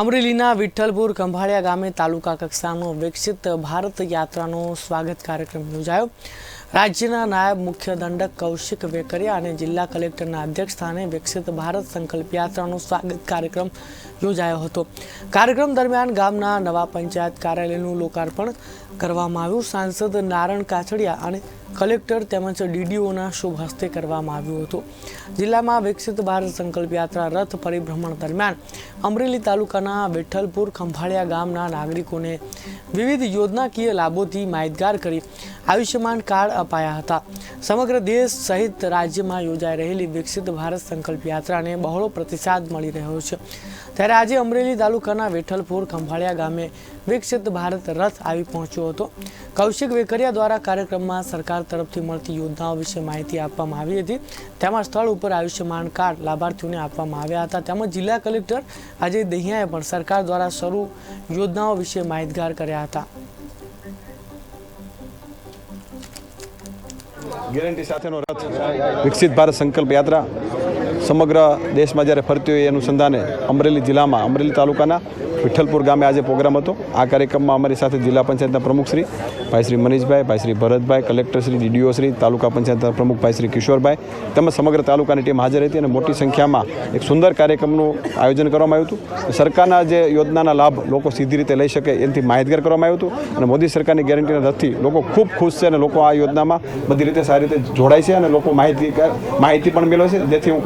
અમરેલીના વિઠ્ઠલપુર કંભાળિયા ગામે તાલુકા કક્ષાનો વિકસિત ભારત યાત્રાનો સ્વાગત કાર્યક્રમ યોજાયો. રાજ્યના નાયબ મુખ્ય દંડક કૌશિક વેકરિયા અને જિલ્લા કલેક્ટરના અધ્યક્ષસ્થાને વિકસિત ભારત સંકલ્પ યાત્રાનો સ્વાગત કાર્યક્રમ યોજાયો હતો. કાર્યક્રમ દરમિયાન ગામના નવા પંચાયત કાર્યાલયનું લોકાર્પણ કરવામાં આવ્યું. સાંસદ નારણ કાછડિયા અને કલેક્ટર તેમજ ડીડીઓના શુભ હસ્તે કરવામાં આવ્યું હતું. જિલ્લામાં વિકસિત ભારત સંકલ્પ યાત્રા રથ પરિભ્રમણ દરમિયાન અમરેલી તાલુકાના વિઠ્ઠલપુર ખંભાળિયા ગામના નાગરિકોને વિવિધ યોજનાકીય લાભોથી માહિતગાર કરી આયુષ્યમાન કાર્ડ અપાયા હતા. સમગ્ર દેશ સહિત રાજ્યમાં યોજાઈ રહેલી વિકસિત ભારત સંકલ્પ યાત્રાને બહોળો પ્રતિસાદ મળી રહ્યો છે. ત્યારે આજે અમરેલી તાલુકાના વિઠ્ઠલપુર ખંભાળિયા ગામે વિકસિત ભારત રથ આવી પહોંચ્યો હતો. કૌશિક વેકરિયા દ્વારા કાર્યક્રમમાં સરકાર તરફથી મળતી યોજનાઓ વિશે માહિતી આપવામાં આવી હતી. તેમાં સ્થળ ઉપર આયુષ્યમાન કાર્ડ લાભાર્થીઓને આપવામાં આવ્યા હતા. તેમજ જિલ્લા કલેક્ટર અજય દહિયાએ પણ સરકાર દ્વારા શરૂ યોજનાઓ વિશે માહિતગાર કર્યા હતા. ગેરંટી સાથેનો રથ. વિકસિત ભારત સંકલ્પ યાત્રા. સમગ્ર દેશમાં જ્યારે ફરતી હોય એ અનુસંધાને અમરેલી જિલ્લામાં, અમરેલી તાલુકાના વિઠ્ઠલપુર ગામે આજે પ્રોગ્રામ હતો. આ કાર્યક્રમમાં અમારી સાથે જિલ્લા પંચાયતના પ્રમુખશ્રી ભાઈ શ્રી મનીષભાઈ, ભાઈ શ્રી ભરતભાઈ કલેક્ટરશ્રી ડીડીઓ શ્રી, તાલુકા પંચાયતના પ્રમુખ ભાઈ શ્રી કિશોરભાઈ તેમજ સમગ્ર તાલુકાની ટીમ હાજર હતી અને મોટી સંખ્યામાં એક સુંદર કાર્યક્રમનું આયોજન કરવામાં આવ્યું હતું. સરકારના જે યોજનાના લાભ લોકો સીધી રીતે લઈ શકે એનાથી માહિતગાર કરવામાં આવ્યું હતું અને મોદી સરકારની ગેરંટીના રથથી લોકો ખૂબ ખુશ છે અને લોકો આ યોજનામાં બધી રીતે સારી રીતે જોડાય છે અને લોકો માહિતી માહિતી પણ મેળવે છે. જેથી હું